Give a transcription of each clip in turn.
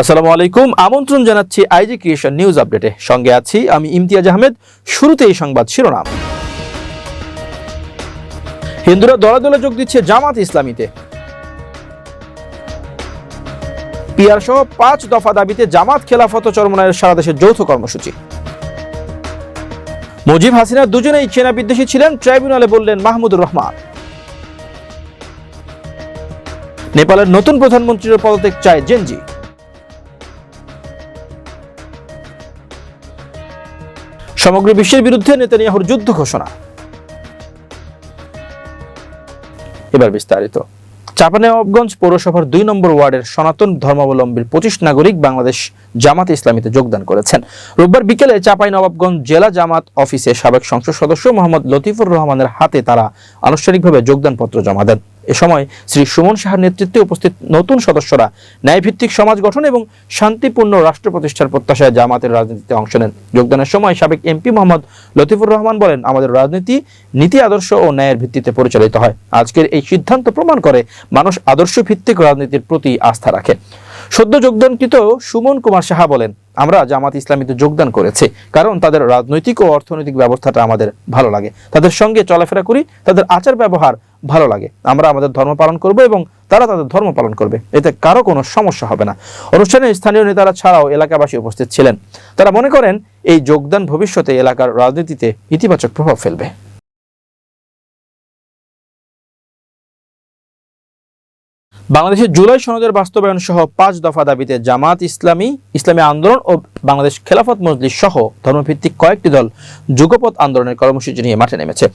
আসসালামু আলাইকুম। আমন্ত্রণ জানাচ্ছি আইজি ক্রিয়েশন নিউজ আপডেটে। সঙ্গে আছি আমি ইমতিয়াজ আহমেদ। শুরুতে এই সংবাদ শিরোনাম। হিন্দুরা দলে দলে যোগ দিচ্ছে জামাত ইসলামীতে। পিয়ার সহ পাঁচ দফা দাবিতে জামাত খেলাফত চরমনায়ের সারা দেশের যৌথ কর্মসূচি। মুজিব হাসিনা দুজনেই চেনা বিদ্বেষী ছিলেন, ট্রাইব্যুনালে বললেন মাহমুদুর রহমান। নেপালের নতুন প্রধানমন্ত্রীর পদত্যাগ চায় জেনজি। সমগ্র বিশ্বের বিরুদ্ধে নেতানিয়াহুর যুদ্ধ ঘোষণা। এবার বিস্তারিত। চাঁপানেওয়াবগঞ্জ পৌরসভার দুই নম্বর ওয়ার্ডের সনাতন ধর্মাবলম্বীর পঁচিশ নাগরিক বাংলাদেশ জামাত ইসলামীতে যোগদান করেছেন। রোববার বিকেলে চাপাই নবাবগঞ্জ জেলা জামাত অফিসে সাবেক সংসদ সদস্য মোহাম্মদ লতিফুর রহমানের হাতে তারা আনুষ্ঠানিকভাবে যোগদানপত্র জমা দেন। এ সময় শ্রী সুমন সাহার নেতৃত্বে উপস্থিত নতুন সদস্যরা ন্যায়ভিত্তিক সমাজ গঠন এবং শান্তিপূর্ণ রাষ্ট্র প্রতিষ্ঠার প্রত্যাশায় জামাতের রাজনীতিতে অংশ নেন। যোগদানের সময় সাবেক এমপি মোহাম্মদ লতিফুর রহমান বলেন, আমাদের রাজনীতি, নীতি, আদর্শ ও ন্যায়ের ভিত্তিতে পরিচালিত হয়। আজকের এই সিদ্ধান্ত প্রমাণ করে মানুষ আদর্শ ভিত্তিক রাজনীতির প্রতি আস্থা রাখে। সদ্য যোগদানকৃত সুমন কুমার সাহা বলেন আমরা জামাত ইসলামীতে যোগদান করেছি। কারণ তাদের রাজনৈতিক ও অর্থনৈতিক ব্যবস্থাটা আমাদের ভালো লাগে। তাদের সঙ্গে চলাফেরা করি, তাদের আচার ব্যবহার ভালো লাগে। আমরা আমাদের ধর্ম পালন করব এবং তারা তাদের ধর্ম পালন করবে। এতে কারও কোনো সমস্যা হবে না। অনুষ্ঠানে স্থানীয় নেতারা ছাড়াও এলাকাবাসী উপস্থিত ছিলেন। তারা মনে করেন, এই যোগদান ভবিষ্যতে এলাকার রাজনীতিতে ইতিবাচক প্রভাব ফেলবে। বাংলাদেশের জুলাই সনদের বাস্তবায়ন সহ পাঁচ দফা দাবিতে জামাত ইসলামী ইসলামী আন্দোলন ও বাংলাদেশ খেলাফত মজলিস সহ ধর্মভিত্তিক কয়েকটি দল যুগপথ আন্দোলনের কর্মসূচি নিয়ে মাঠে নেমেছে।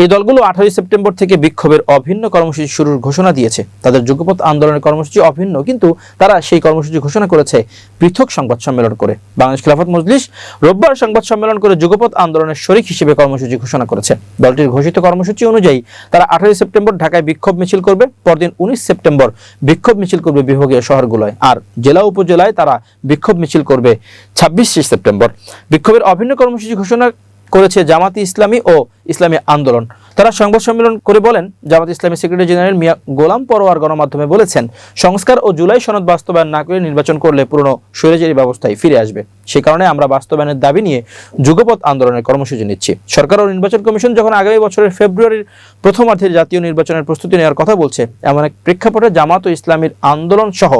এই দলগুলো আঠারোই সেপ্টেম্বর থেকে বিক্ষোভের অভিন্ন কর্মসূচি শুরুর ঘোষণা দিয়েছে। তাদের যুগপথ আন্দোলনের কর্মসূচি অভিন্ন, কিন্তু তারা সেই কর্মসূচি ঘোষণা করেছে পৃথক সংবাদ সম্মেলন করে। বাংলাদেশ খেলাফত মজলিস রোববার সংবাদ সম্মেলন করে যুগপথ আন্দোলনের শরিক হিসেবে কর্মসূচি ঘোষণা করেছে। দলটির ঘোষিত কর্মসূচি অনুযায়ী তারা আঠারোই সেপ্টেম্বর ঢাকায় বিক্ষোভ মিছিল করবে, পরদিন উনিশ সেপ্টেম্বর বিক্ষোভ মিছিল করবে বিভাগীয় শহরগুলোয়। আর জেলা উপজেলায় তারা বিক্ষোভ মিছিল করবে ছাব্বিশে সেপ্টেম্বর। বিক্ষোভের অভিন্ন কর্মসূচি ঘোষণা করেছে জামাতি ইসলামী ও ইসলামী আন্দোলন। তারা সংবাদ সম্মেলন করে বলেন, জামাত ইসলামী সেক্রেটারি জেনারেল মিয়া গোলাম পরোয়ার গণমাধ্যমে বলেছেন, সংস্কার ও জুলাই সনদ বাস্তবায়ন না করে নির্বাচন করলে পুরনো স্বৈরাচারী ব্যবস্থায় ফিরে আসবে। সে কারণে আমরা বাস্তবায়নের দাবি নিয়ে যুগপথ আন্দোলনের কর্মসূচি নিচ্ছি। সরকার ও নির্বাচন কমিশন যখন আগামী বছরের ফেব্রুয়ারির প্রথমার্ধে জাতীয় নির্বাচনের প্রস্তুতি নেওয়ার কথা বলছে, এমন এক প্রেক্ষাপটে জামাত ও ইসলামীর আন্দোলন সহ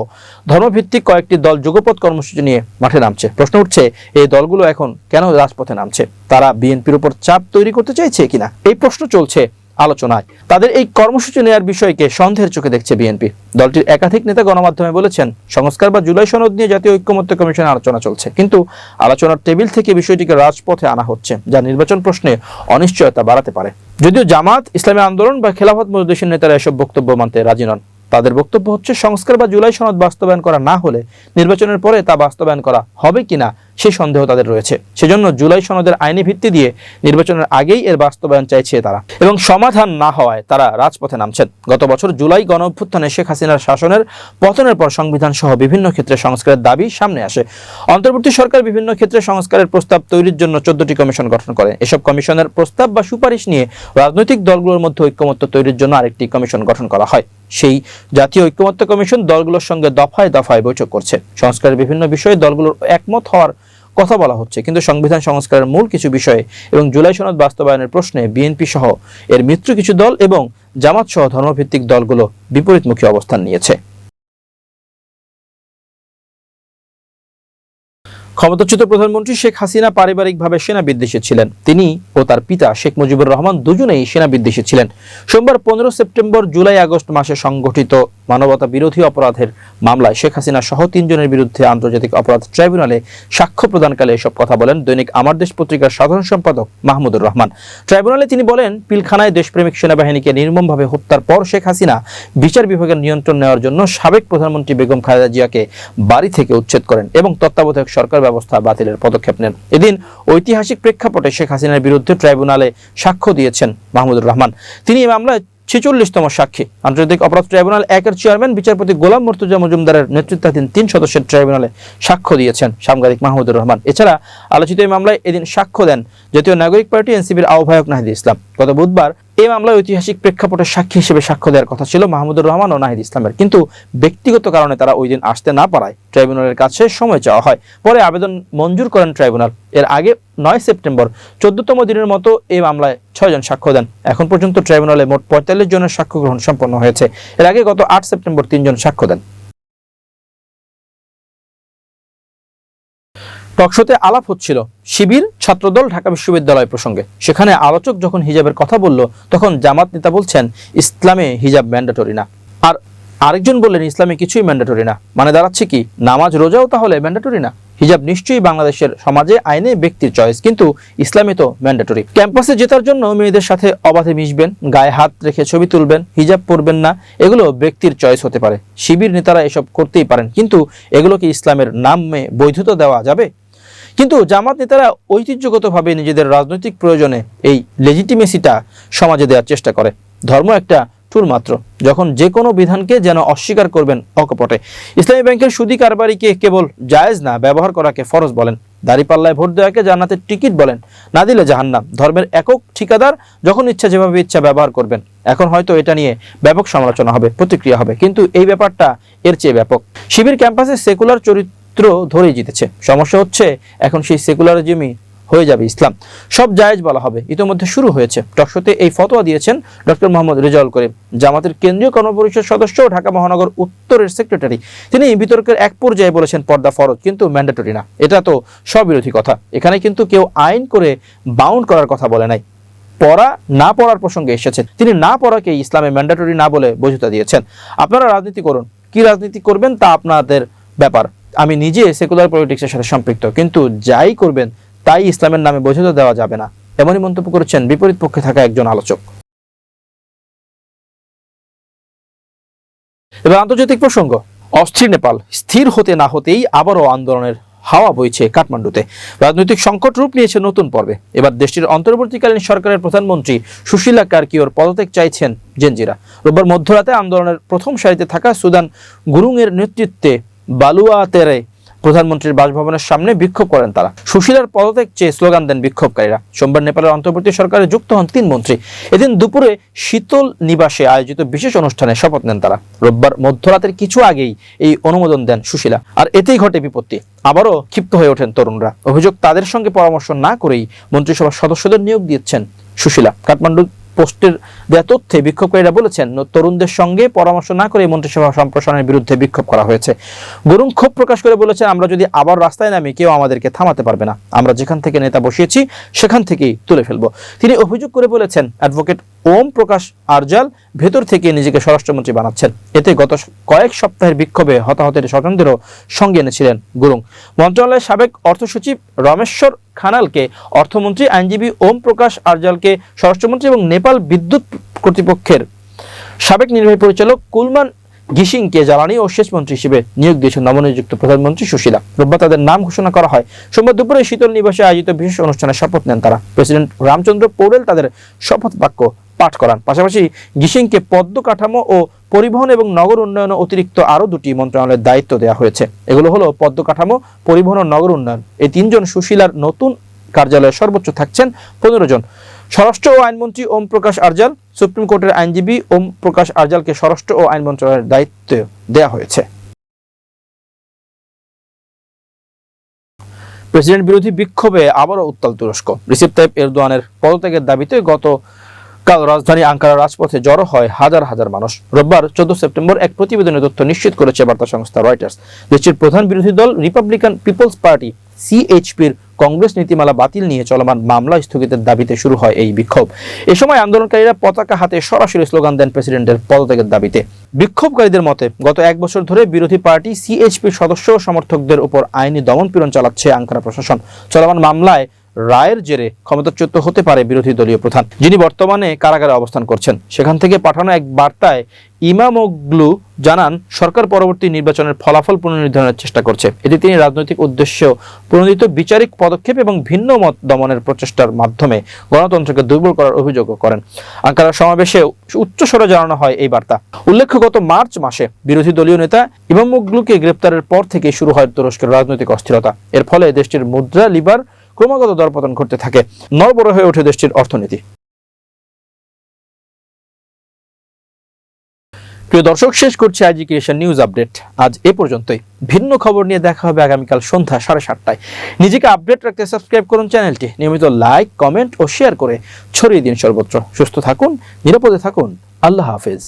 ধর্মভিত্তিক কয়েকটি দল যুগপথ কর্মসূচি নিয়ে মাঠে নামছে। প্রশ্ন উঠছে, এই দলগুলো এখন কেন রাজপথে নামছে? তারা বিএনপির উপর চাপ তৈরি করতে চাইছে কিনা? এই প্রশ্ন চলছে আলোচনায়। তাদের এই কর্মসূচি নেওয়ার বিষয়কে সন্দেহের চোখে দেখছে বিএনপি। দলটির একাধিক নেতা গণমাধ্যমে বলেছেন, সংস্কার বা জুলাই সনদ নিয়ে জাতীয় ঐক্যমত্য কমিশনে আলোচনা চলছে। কিন্তু আলোচনার টেবিল থেকে বিষয়টিকে রাজপথে আনা হচ্ছে, যা নির্বাচন প্রশ্নে অনিশ্চয়তা বাড়াতে পারে। যদিও জামাত, ইসলামী আন্দোলন বা খেলাফত মজলিসের নেতারা এসব বক্তব্য মানতে রাজি নন। তাদের বক্তব্য হচ্ছে, সংস্কার বা জুলাই সনদ বাস্তবায়ন করা না হলে নির্বাচনের পরে তা বাস্তবায়ন করা হবে কিনা সেই সন্দেহ তাদের রয়েছে। সেজন্য জুলাই সনদের আইনি ভিত্তি দিয়ে নির্বাচনের আগেই এর বাস্তবায়ন চাইছে তারা। এবং সমাধান না হওয়ায় তারা রাজপথে নামছেন। গত বছর জুলাই গণ অভ্যুত্থানে শেখ হাসিনার শাসনের পতনের পর সংবিধান সহ বিভিন্ন ক্ষেত্রে সংস্কারের দাবি সামনে আসে। অন্তর্বর্তী সরকার বিভিন্ন ক্ষেত্রে সংস্কারের প্রস্তাব তৈরির জন্য চোদ্দটি কমিশন গঠন করে। এসব কমিশনের প্রস্তাব বা সুপারিশ নিয়ে রাজনৈতিক দলগুলোর মধ্যে ঐক্যমত্য তৈরির জন্য আরেকটি কমিশন গঠন করা হয়। সেই জাতীয় ঐক্যমত্য কমিশন দলগুলোর সঙ্গে দফায় দফায় বৈঠক করছে। সংস্কারের বিভিন্ন বিষয়ে দলগুলোর একমত হওয়ার কথা বলা হচ্ছে। কিন্তু সংবিধান সংস্কারের মূল কিছু বিষয়ে এবং জুলাই সনদ বাস্তবায়নের প্রশ্নে বিএনপি সহ এর মিত্র কিছু দল এবং জামাত সহ ধর্মভিত্তিক দলগুলো বিপরীতমুখী অবস্থান নিয়েছে। ক্ষমতাচ্যুত প্রধানমন্ত্রী শেখ হাসিনা পারিবারিকভাবে সেনা বিদ্বেষী ছিলেন। তিনি ও তার পিতা শেখ মুজিবুর রহমান দুজনেই সেনা বিদ্বেষী ছিলেন। সোমবার পনেরো সেপ্টেম্বর জুলাই আগস্ট মাসে সংগঠিত মানবতা বিরোধী অপরাধের মামলায় শেখ হাসিনা সহ তিনজনের বিরুদ্ধে আন্তর্জাতিক অপরাধ ট্রাইব্যুনালে সাক্ষ্য প্রদানকালে এসব কথা বলেন দৈনিক আমার দেশ পত্রিকার সাধারণ সম্পাদক মাহমুদুর রহমান। ট্রাইব্যুনালে তিনি বলেন, পিলখানায় দেশপ্রেমিক সেনাবাহিনীকে নির্মমভাবে হত্যার পর শেখ হাসিনা বিচার বিভাগের নিয়ন্ত্রণ নেওয়ার জন্য সাবেক প্রধানমন্ত্রী বেগম খালেদা জিয়াকে বাড়ি থেকে উচ্ছেদ করেন এবং তত্ত্বাবধায়ক সরকার ব্যবস্থা বাতিলের পদক্ষেপ নেন। এদিন ঐতিহাসিক প্রেক্ষাপটে শেখ হাসিনার বিরুদ্ধে ট্রাইব্যুনালে সাক্ষ্য দিয়েছেন মাহমুদুর রহমান। তিনি এই মামলায় ছেচল্লিশতম সাক্ষী। আন্তর্জাতিক অপরাধ ট্রাইব্যুনাল একের চেয়ারম্যান, বিচারপতি গোলাম মর্তুজা মজুমদারের নেতৃত্বাধীন তিন সদস্যের ট্রাইব্যুনালে সাক্ষ্য দিয়েছেন সাংবাদিক মাহমুদুর রহমান। এছাড়া আলোচিত এই মামলায় এদিন সাক্ষ্য দেন জাতীয় নাগরিক পার্টি এনসিপির আহ্বায়ক নাহিদ ইসলাম। গত বুধবার এই মামলায় ঐতিহাসিক প্রেক্ষাপটের সাক্ষী হিসেবে সাক্ষ্য দেওয়ার কথা ছিল মাহমুদুর রহমান ও নাহিদ ইসলামের। কিন্তু ব্যক্তিগত কারণে তারা ওই দিন আসতে না পারায় ট্রাইব্যুনালের কাছে সময় চাওয়া হয়। পরে আবেদন মঞ্জুর করেন ট্রাইব্যুনাল। এর আগে নয় সেপ্টেম্বর চোদ্দতম দিনের মতো এই মামলায় ছয়জন সাক্ষ্য দেন। এখন পর্যন্ত ট্রাইব্যুনালে মোট পঁয়তাল্লিশ জনের সাক্ষ্য গ্রহণ সম্পন্ন হয়েছে। এর আগে গত আট সেপ্টেম্বর তিনজন সাক্ষ্য দেন। টকশোতে আলাপ হচ্ছিল। শিবির ছাত্রদল ঢাকা বিশ্ববিদ্যালয় প্রসঙ্গে। সেখানে আলোচক যখন হিজাবের কথা বলল, তখন জামাত নেতা বলছেন, ইসলামে হিজাব ম্যান্ডেটরি না। আর আরেকজন বললেন, ইসলামে কিছুই ম্যান্ডেটরি না। মানে দাঁড়াচ্ছে কি, নামাজ রোজাও তাহলে ম্যান্ডেটরি না? হিজাব নিশ্চয়ই বাংলাদেশের সমাজে আইনে ব্যক্তির চয়েস, কিন্তু ইসলামে তো ম্যান্ডেটরি। ক্যাম্পাসে জেতার জন্য মেয়েদের সাথে অবাধে মিশবেন, গায়ে হাত রেখে ছবি তুলবেন, হিজাব পরবেন না, এগুলো ব্যক্তির চয়েস হতে পারে। শিবির নেতারা এসব করতেই পারেন, কিন্তু এগুলোকে ইসলামের নামে বৈধতা দেওয়া যাবে? কিন্তু জামাত নেতারা ঐতিহ্যগতভাবে নিজেদের রাজনৈতিক প্রয়োজনে এই লেজিটিমেসিটা সমাজে দেওয়ার চেষ্টা করে। ধর্ম একটা টুল মাত্র, যখন যে কোনো বিধানকে যেন অস্বীকার করবেন অকপটে। ইসলামী ব্যাংকের সুদি কারবারিকে কেবল জায়েজ না, ব্যবহার করাকে ফরজ বলেন। দাঁড়িপাল্লায় ভোট দেওয়াকে জান্নাতের টিকিট বলেন। না দিলে জাহান্নাম। ধর্মের একক ঠিকাদার যখন ইচ্ছা যেভাবে ইচ্ছা ব্যবহার করবেন। এখন হয়তো এটা নিয়ে ব্যাপক সমালোচনা হবে, প্রতিক্রিয়া হবে। কিন্তু এই ব্যাপারটা এর চেয়ে ব্যাপক। শিবির ক্যাম্পাসে সেকুলার চরিত্র ধরেই জিতেছে। সমস্যা হচ্ছে, এখন সেই সেকুলারিজমই হয়ে যাবে ইসলাম। সব জায়েজ বলা হবে। ইতিমধ্যে শুরু হয়েছে। টকশোতে এই ফতোয়া দিয়েছেন ডক্টর মোহাম্মদ রেজাউল করিম। জামাতের কেন্দ্রীয় কর্মপরিষদ সদস্য ঢাকা মহানগর উত্তরের সেক্রেটারি। তিনি বিতর্কের এক পর্যায়ে বলেছেন, পর্দা ফরজ, কিন্তু ম্যান্ডেটরি না। এটা তো স্ববিরোধী কথা। এখানে কিন্তু কেউ আইন করে বাউন্ড করার কথা বলে নাই। পড়া না পড়ার প্রসঙ্গে এসেছেন তিনি না পড়াকে ইসলামে ম্যান্ডেটরি না বলে বৈধতা দিয়েছেন। আপনারা রাজনীতি করুন। কি রাজনীতি করবেন তা আপনাদের ব্যাপার। আমি নিজে সেকুলার পলিটিক্সের সাথে সম্পৃক্ত। কিন্তু যাই করবেন, তাই ইসলামের নামে বৈধতা দেওয়া যাবে না। এমনই মন্তব্য করেছেন বিপরীত পক্ষে থাকা একজন আলোচক। এবার আন্তর্জাতিক প্রসঙ্গ। অস্থির নেপাল। স্থির হতে না হতেই আবারও আন্দোলনের হাওয়া বইছে কাঠমান্ডুতে। রাজনৈতিক সংকট রূপ নিয়েছে নতুন পর্বে। এবার দেশটির অন্তর্বর্তীকালীন সরকারের প্রধানমন্ত্রী সুশীলা কার্কিওর পদত্যাগ চাইছেন জেনজিরা। রোববার মধ্যরাতে আন্দোলনের প্রথম সারিতে থাকা সুদান গুরুংয়ের নেতৃত্বে বালুয়াতেরে প্রধানমন্ত্রীর বাসভবনের সামনে বিক্ষোভ করেন তারা। সুশীলার পদত্যাগ চেয়ে স্লোগান দেন বিক্ষোভকারীরা। সোমবার নেপালের অন্তর্বর্তী সরকারে যুক্ত হন তিন মন্ত্রী। এদিন দুপুরে শীতল নিবাসে আয়োজিত বিশেষ অনুষ্ঠানে শপথ নেন তারা। রোববার মধ্যরাতের কিছু আগেই এই অনুমোদন দেন সুশীলা। আর এতেই ঘটে বিপত্তি। আবারও ক্ষিপ্ত হয়ে ওঠেন তরুণরা। অভিযোগ তাদের সঙ্গে পরামর্শ না করেই মন্ত্রিসভার সদস্যদের নিয়োগ দিচ্ছেন সুশীলা। কাঠমান্ডু পোস্টের দেওয়া তথ্যে বিক্ষোভকারীরা বলেছেন তরুণদের সঙ্গে পরামর্শ না করে মন্ত্রিসভা সম্প্রসারণের বিরুদ্ধে বিক্ষোভ করা হয়েছে। গরুং ক্ষোভ প্রকাশ করে বলেছেন, আমরা যদি আবার রাস্তায় নামি, কেউ আমাদেরকে থামাতে পারবে না। আমরা যেখান থেকে নেতা বসিয়েছি, সেখান থেকেই তুলে ফেলব। তিনি অভিযোগ করে বলেছেন, অ্যাডভোকেট ওম প্রকাশ আরজাল ভেতর থেকে নিজেকে স্বরাষ্ট্রমন্ত্রী বানাচ্ছেন। এতে গত কয়েক সপ্তাহের বিক্ষোভে হতাহতের স্বতন্ত্রেরও সঙ্গে এনেছিলেন গুরুং। মন্ত্রণালয়ের সাবেক অর্থ সচিব রমেশ্বর খানালকে অর্থমন্ত্রী, আইনজীবী ওম প্রকাশ আরজালকে স্বরাষ্ট্রমন্ত্রী এবং নেপাল বিদ্যুৎ কর্তৃপক্ষের সাবেক নির্বাহী পরিচালক কুলমান গিসিংকে জ্বালানি ও সেচ মন্ত্রী হিসেবে নিয়োগ দিয়েছেন নবনিযুক্ত প্রধানমন্ত্রী সুশীলা। রোববার তাদের নাম ঘোষণা করা হয়। সোমবার দুপুরে শীতল নিবাসে আয়োজিত বিশেষ অনুষ্ঠানে শপথ নেন তারা। প্রেসিডেন্ট রামচন্দ্র পৌরেল তাদের শপথ বাক্য পাঠ করান। পাশাপাশি গিসিংকে পদ্ম কাঠামো ও পরিবহন এবং নগর উন্নয়ন অতিরিক্ত আরও দুটি মন্ত্রণালয়ের দায়িত্ব দেওয়া হয়েছে। এগুলো হলো পদ্ম কাঠামো, পরিবহন ও নগর উন্নয়ন। এই তিনজন সুশীলার নতুন কার্যালয়ে সর্বোচ্চ থাকছেন পনেরো জন। স্বরাষ্ট্র ও আইনমন্ত্রী ওম প্রকাশ আরজাল সুপ্রিম কোর্টের আইনজীবী ওম প্রকাশ আরজালকে স্বরাষ্ট্র ও আইন মন্ত্রণালয়ের দায়িত্ব দেওয়া হয়েছে। প্রেসিডেন্ট বিরোধী বিক্ষোভে আবারও উত্তাল তুরস্ক। রিসিপ তাইপ এরদোয়ানের পদত্যাগের দাবিতে গত কাল রাজধানী আঙ্কারা রাজপথে জড়ো হয় হাজার হাজার মানুষ। রোববার চোদ্দ সেপ্টেম্বর এক প্রতিবেদনের তথ্য নিশ্চিত করেছে বার্তা সংস্থা রয়টার্স। দেশটির প্রধান বিরোধী দল রিপাবলিকান পিপলস পার্টি, সিএইচপির কংগ্রেস নীতিমালা বাতিল নিয়ে চলমান মামলা স্থগিতের দাবিতে শুরু হয় এই বিক্ষোভ। এ সময় আন্দোলনকারীরা পতাকা হাতে সরাসরি স্লোগান দেন প্রেসিডেন্টের পদত্যাগের দাবিতে। বিক্ষোভকারীদের মতে, গত এক বছর ধরে বিরোধী পার্টি, সিএইচপির সদস্য সমর্থকদের উপর আইনি দমনপীড়ন চালাচ্ছে আঙ্কারা প্রশাসন। চলমান মামলায় রায়ের জেরে ক্ষমতাচ্যুত হতে পারে বিরোধী দলীয় প্রধান, যিনি বর্তমানে কারাগারে অবস্থান করছেন। সেখান থেকে পাঠানো এক বার্তায় ইমামোগ্লু জানান, সরকার পরবর্তী নির্বাচনের ফলাফল পুনর্নির্ধারণের চেষ্টা করছে। এতে তিনি রাজনৈতিক উদ্দেশ্য প্রণোদিত বিচারিক পদক্ষেপ এবং ভিন্ন মত দমনের প্রচেষ্টার মাধ্যমে গণতন্ত্রকে দুর্বল করার অভিযোগও করেন। আঙ্কারার সমাবেশে উচ্চস্বরে জানানো হয় এই বার্তা। উল্লেখ্য, গত মার্চ মাসে বিরোধী দলীয় নেতা ইমামোগ্লুকে গ্রেপ্তারের পর থেকে শুরু হয় তুরস্কের রাজনৈতিক অস্থিরতা। এর ফলে দেশটির মুদ্রা, লিবার ক্রমাগত দরপতন করতে থাকে। নরবর হয়ে ওঠে দেশটির অর্থনীতি। প্রিয় দর্শক, শেষ করছে আইজি নিউজ আপডেট। আজ এ পর্যন্তই। ভিন্ন খবর নিয়ে দেখা হবে আগামীকাল সন্ধ্যা সাড়ে সাতটায়। নিজেকে আপডেট রাখতে সাবস্ক্রাইব করুন চ্যানেলটি। নিয়মিত লাইক, কমেন্ট ও শেয়ার করে ছড়িয়ে দিন সর্বত্র। সুস্থ থাকুন, নিরাপদে থাকুন। আল্লাহ হাফেজ।